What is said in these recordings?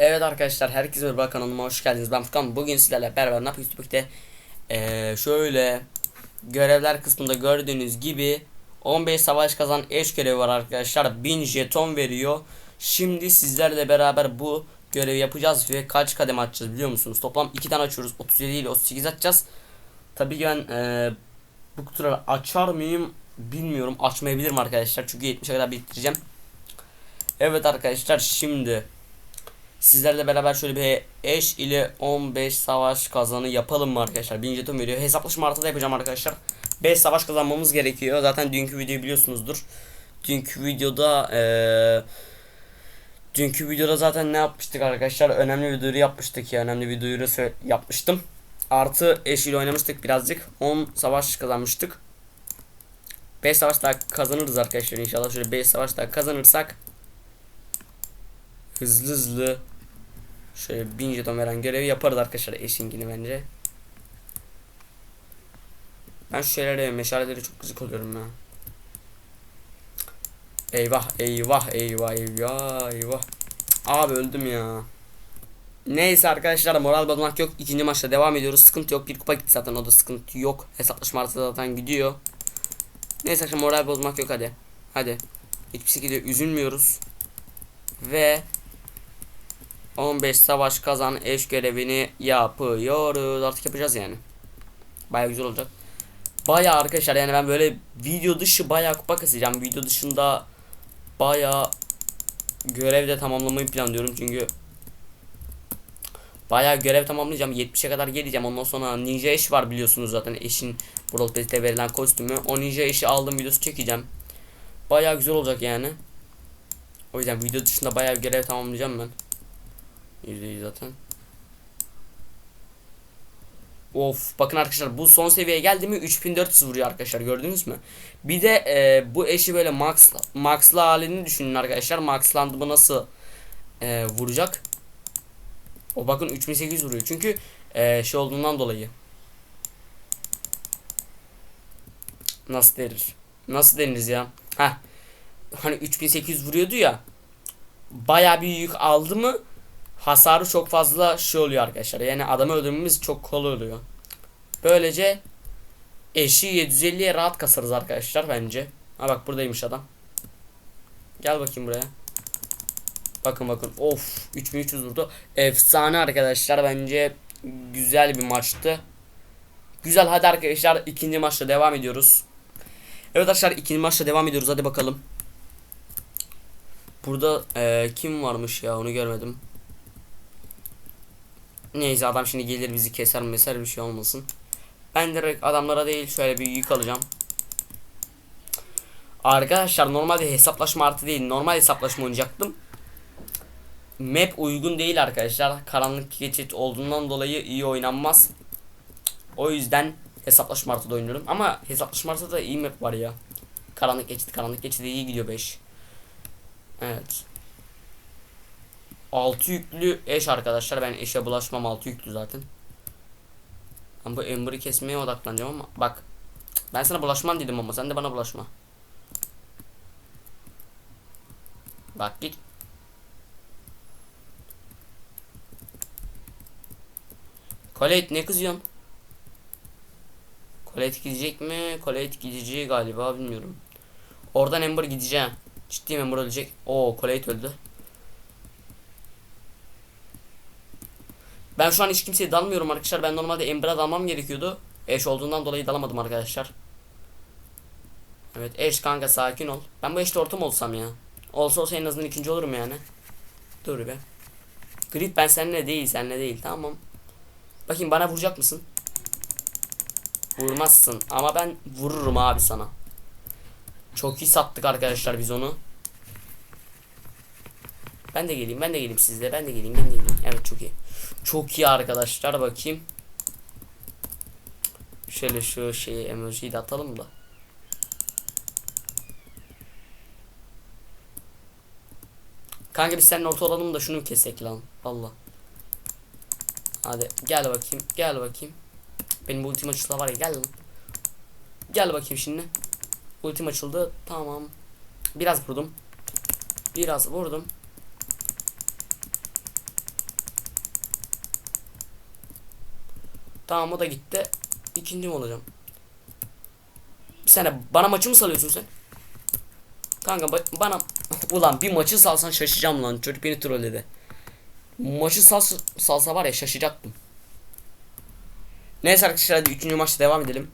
Evet arkadaşlar herkese merhaba kanalıma hoş geldiniz. Ben Furkan. Bugün sizlerle beraber ne yapıyoruz birlikte? Ee, şöyle görevler kısmında gördüğünüz gibi 15 savaş kazan eş görevi var arkadaşlar. 1000 jeton veriyor. Şimdi sizlerle beraber bu görevi yapacağız ve kaç kademe açacağız biliyor musunuz? Toplam 2 tane açıyoruz. 37 ile 38 açacağız. Tabii ben e, bu kutuları açar mıyım bilmiyorum. Açmayabilirim arkadaşlar. Çünkü 70'e kadar biriktireceğim. Evet arkadaşlar şimdi Sizlerle beraber şöyle bir eş ile 15 savaş kazanı yapalım mı arkadaşlar? 1000 jeton veriyor. Hesaplaşma artı da yapacağım arkadaşlar. 5 savaş kazanmamız gerekiyor. Zaten dünkü videoyu biliyorsunuzdur. Dünkü videoda eee Dünkü videoda zaten ne yapmıştık arkadaşlar? Önemli bir duyuru yapmıştık ya. Önemli bir duyuru yapmıştım. Artı eş ile oynamıştık birazcık. 10 savaş kazanmıştık. 5 savaş daha kazanırız arkadaşlar inşallah. Şöyle 5 savaş daha kazanırsak hızlı hızlı şöyle 1000 jeton veren görevi yaparız arkadaşlar eşinkini bence. Ben şu şeylere meşaleleri çok gıcık oluyorum ya. Eyvah eyvah eyvah eyvah eyvah. Abi öldüm ya. Neyse arkadaşlar moral bozmak yok. İkinci maçta devam ediyoruz. Sıkıntı yok. Bir kupa gitti zaten o da sıkıntı yok. Hesaplaşma artı zaten gidiyor. Neyse arkadaşlar moral bozmak yok hadi. Hadi. Hiçbir şekilde üzülmüyoruz. Ve 15 savaş kazan eş görevini yapıyoruz. Artık yapacağız yani. Baya güzel olacak. Baya arkadaşlar yani ben böyle video dışı baya kupa kasacağım. Video dışında baya görev de tamamlamayı planlıyorum çünkü Baya görev tamamlayacağım. 70'e kadar geleceğim. Ondan sonra ninja eş var biliyorsunuz zaten. Eşin Brawl Pass'te verilen kostümü. O ninja eşi aldım videosu çekeceğim. Baya güzel olacak yani. O yüzden video dışında baya görev tamamlayacağım ben. %100 zaten. Of bakın arkadaşlar bu son seviyeye geldi mi 3400 vuruyor arkadaşlar gördünüz mü? Bir de e, bu eşi böyle max max'lı halini düşünün arkadaşlar. Maxlandı mı nasıl e, vuracak? O bakın 3800 vuruyor. Çünkü e, şey olduğundan dolayı. Nasıl denir? Nasıl deniriz ya? Heh. Hani 3800 vuruyordu ya. Baya bir yük aldı mı hasarı çok fazla şey oluyor arkadaşlar. Yani adamı öldürmemiz çok kolay oluyor. Böylece eşi 750'ye rahat kasarız arkadaşlar bence. Ha bak buradaymış adam. Gel bakayım buraya. Bakın bakın. Of 3300 vurdu. Efsane arkadaşlar bence güzel bir maçtı. Güzel hadi arkadaşlar ikinci maçta devam ediyoruz. Evet arkadaşlar ikinci maçta devam ediyoruz hadi bakalım. Burada e, kim varmış ya onu görmedim. Neyse adam şimdi gelir bizi keser meser bir şey olmasın. Ben direkt adamlara değil şöyle bir yük alacağım. Arkadaşlar normalde hesaplaşma artı değil normal hesaplaşma oynayacaktım. Map uygun değil arkadaşlar. Karanlık geçit olduğundan dolayı iyi oynanmaz. O yüzden hesaplaşma artıda oynuyorum. Ama hesaplaşma artıda da iyi map var ya. Karanlık geçit karanlık geçit iyi gidiyor 5. Evet. 6 yüklü eş arkadaşlar. Ben eşe bulaşmam 6 yüklü zaten. Ben bu Ember'ı kesmeye odaklanacağım ama bak. Ben sana bulaşmam dedim ama sen de bana bulaşma. Bak git. Colette ne kızıyorsun? Colette gidecek mi? Colette gideceği galiba bilmiyorum. Oradan Ember gideceğim. Ciddi Ember ölecek. Oo Colette öldü. Ben şu an hiç kimseye dalmıyorum arkadaşlar. Ben normalde Ember'a dalmam gerekiyordu. Eş olduğundan dolayı dalamadım arkadaşlar. Evet eş kanka sakin ol. Ben bu eşte ortam olsam ya. Olsa olsa en azından ikinci olurum yani. Dur be. Grit ben seninle değil seninle değil tamam. Bakayım bana vuracak mısın? Vurmazsın ama ben vururum abi sana. Çok iyi sattık arkadaşlar biz onu. Ben de geleyim ben de geleyim sizle ben de geleyim ben de geleyim. Evet çok iyi. Çok iyi arkadaşlar bakayım. Şöyle şu şeyi emojiyi de atalım da. Kanka biz seninle orta olalım da şunu kesek lan. Allah. Hadi gel bakayım. Gel bakayım. Benim bu ultim açıldı var ya gel. Gel bakayım şimdi. Ultim açıldı. Tamam. Biraz vurdum. Biraz vurdum. Tamam o da gitti. İkinci mi olacağım? Bir sene bana maçı mı salıyorsun sen? Kanka ba- bana ulan bir maçı salsan şaşacağım lan. Çocuk beni trolledi. Maçı salsa, salsa var ya şaşacaktım. Neyse arkadaşlar hadi 3. maçta devam edelim.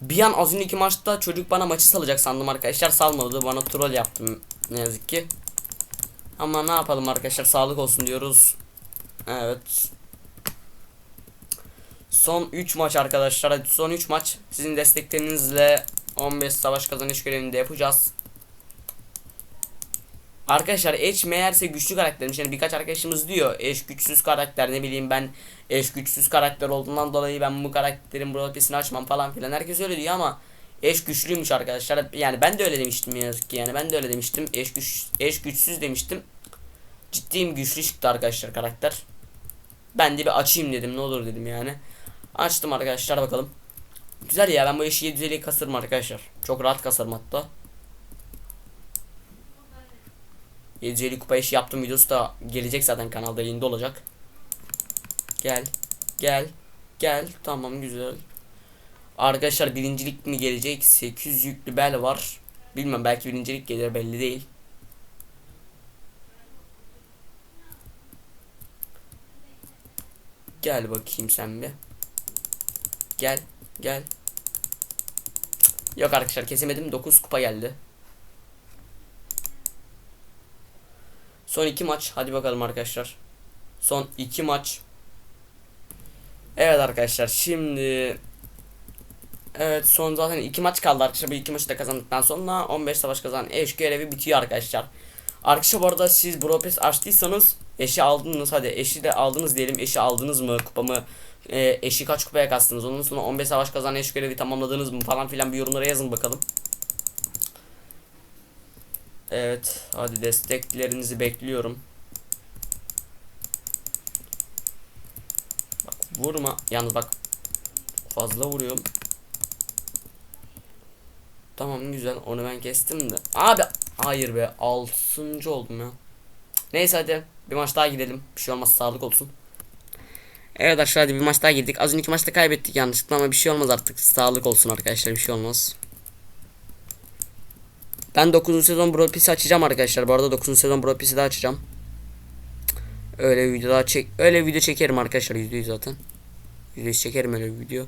Bir an az önceki maçta çocuk bana maçı salacak sandım arkadaşlar salmadı bana troll yaptım ne yazık ki. Ama ne yapalım arkadaşlar sağlık olsun diyoruz. Evet. Son 3 maç arkadaşlar son 3 maç sizin desteklerinizle 15 savaş kazanış görevini de yapacağız. Arkadaşlar Edge meğerse güçlü karaktermiş. Yani birkaç arkadaşımız diyor Edge güçsüz karakter ne bileyim ben Edge güçsüz karakter olduğundan dolayı ben bu karakterin broadcast'ini açmam falan filan. Herkes öyle diyor ama Edge güçlüymüş arkadaşlar. Yani ben de öyle demiştim yazık ki yani ben de öyle demiştim. Edge, güç, Edge güçsüz demiştim. Ciddiyim güçlü çıktı arkadaşlar karakter. Ben de bir açayım dedim ne olur dedim yani. Açtım arkadaşlar bakalım. Güzel ya ben bu eşi 750 kasarım arkadaşlar. Çok rahat kasarım hatta. 750 kupa işi yaptım videosu da gelecek zaten kanalda yayında olacak. Gel. Gel. Gel. Tamam güzel. Arkadaşlar birincilik mi gelecek? 800 yüklü bel var. Bilmem belki birincilik gelir belli değil. Gel bakayım sen bir. Gel. Gel. Yok arkadaşlar kesemedim. 9 kupa geldi. Son iki maç. Hadi bakalım arkadaşlar. Son iki maç. Evet arkadaşlar şimdi Evet son zaten iki maç kaldı arkadaşlar. Bu iki maçı da kazandıktan sonra 15 savaş kazanan eş görevi bitiyor arkadaşlar. Arkadaşlar bu arada siz Bropes açtıysanız eşi aldınız hadi eşi de aldınız diyelim. Eşi aldınız mı kupamı e, eşi kaç kupaya kastınız ondan sonra 15 savaş kazanan eş görevi tamamladınız mı falan filan bir yorumlara yazın bakalım. Evet hadi desteklerinizi bekliyorum. Bak vurma yalnız bak fazla vuruyorum. Tamam güzel onu ben kestim de. Abi hayır be altıncı oldum ya. Neyse hadi bir maç daha gidelim. Bir şey olmaz sağlık olsun. Evet arkadaşlar bir maç daha girdik. Az önceki maçta kaybettik yanlışlıkla ama bir şey olmaz artık. Sağlık olsun arkadaşlar bir şey olmaz. Ben 9. sezon Brawl Pass'i açacağım arkadaşlar. Bu arada 9. sezon Brawl Pass'i de açacağım. Öyle video daha çek öyle video çekerim arkadaşlar %100 zaten. %100 çekerim öyle bir video.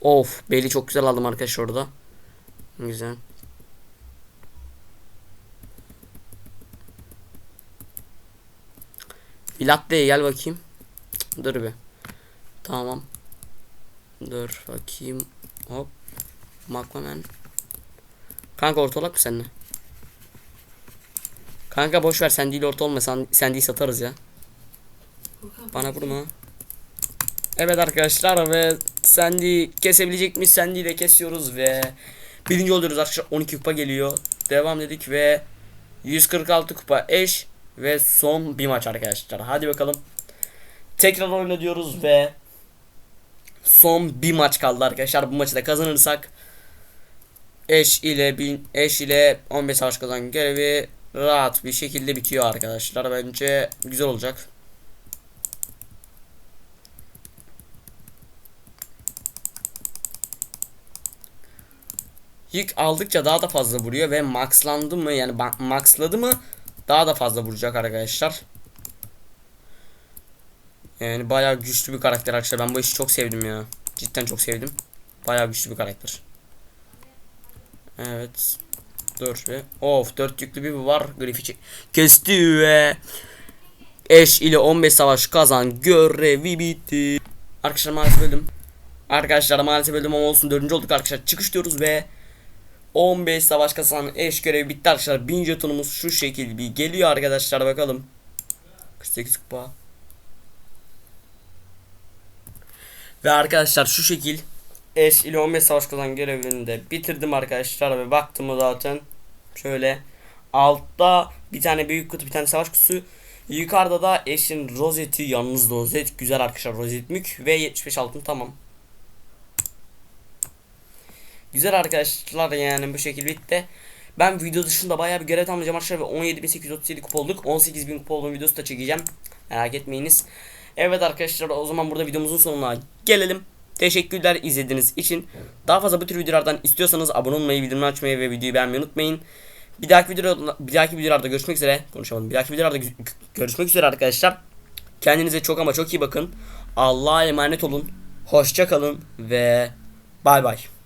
Of, beli çok güzel aldım arkadaşlar orada. Güzel. Filatte gel bakayım. Dur bir. Tamam. Dur bakayım. Hop. Makmamen. Kanka ortalak mı seninle? Kanka boş ver sen değil orta olma sen, sen değil satarız ya. Bana vurma. Evet arkadaşlar ve Sandy kesebilecek mi? Sandy ile kesiyoruz ve birinci oluyoruz arkadaşlar 12 kupa geliyor. Devam dedik ve 146 kupa eş ve son bir maç arkadaşlar. Hadi bakalım. Tekrar oyna diyoruz ve son bir maç kaldı arkadaşlar. Bu maçı da kazanırsak eş ile bin, eş ile 15 savaş kazan görevi rahat bir şekilde bitiyor arkadaşlar. Bence güzel olacak. Yük aldıkça daha da fazla vuruyor ve maxlandı mı yani maxladı mı daha da fazla vuracak arkadaşlar. Yani bayağı güçlü bir karakter arkadaşlar. Ben bu işi çok sevdim ya. Cidden çok sevdim. Bayağı güçlü bir karakter. Evet. Dur ve of 4 yüklü bir var. Griff'i kesti ve eş ile 15 savaş kazan görevi bitti. Arkadaşlar maalesef öldüm. Arkadaşlar maalesef öldüm ama olsun 4. olduk arkadaşlar. Çıkış diyoruz ve 15 savaş kazanan eş görevi bitti arkadaşlar. 1000 jetonumuz şu şekilde bir geliyor arkadaşlar bakalım. 48 kupa. Ve arkadaşlar şu şekil eş ile 15 savaş kazanan görevini de bitirdim arkadaşlar ve baktım zaten şöyle altta bir tane büyük kutu bir tane savaş kutusu yukarıda da eşin rozeti yalnız rozet güzel arkadaşlar rozet mük ve 75 altın tamam Güzel arkadaşlar yani bu şekilde bitti. Ben video dışında bayağı bir görev tamamlayacağım arkadaşlar ve 17.837 kupa olduk. 18.000 kupa olduğum videosu da çekeceğim. Merak etmeyiniz. Evet arkadaşlar o zaman burada videomuzun sonuna gelelim. Teşekkürler izlediğiniz için. Daha fazla bu tür videolardan istiyorsanız abone olmayı, bildirim açmayı ve videoyu beğenmeyi unutmayın. Bir dahaki videoda bir dahaki videolarda görüşmek üzere. Konuşamadım. Bir dahaki videolarda gö- görüşmek üzere arkadaşlar. Kendinize çok ama çok iyi bakın. Allah'a emanet olun. Hoşça kalın ve bay bay.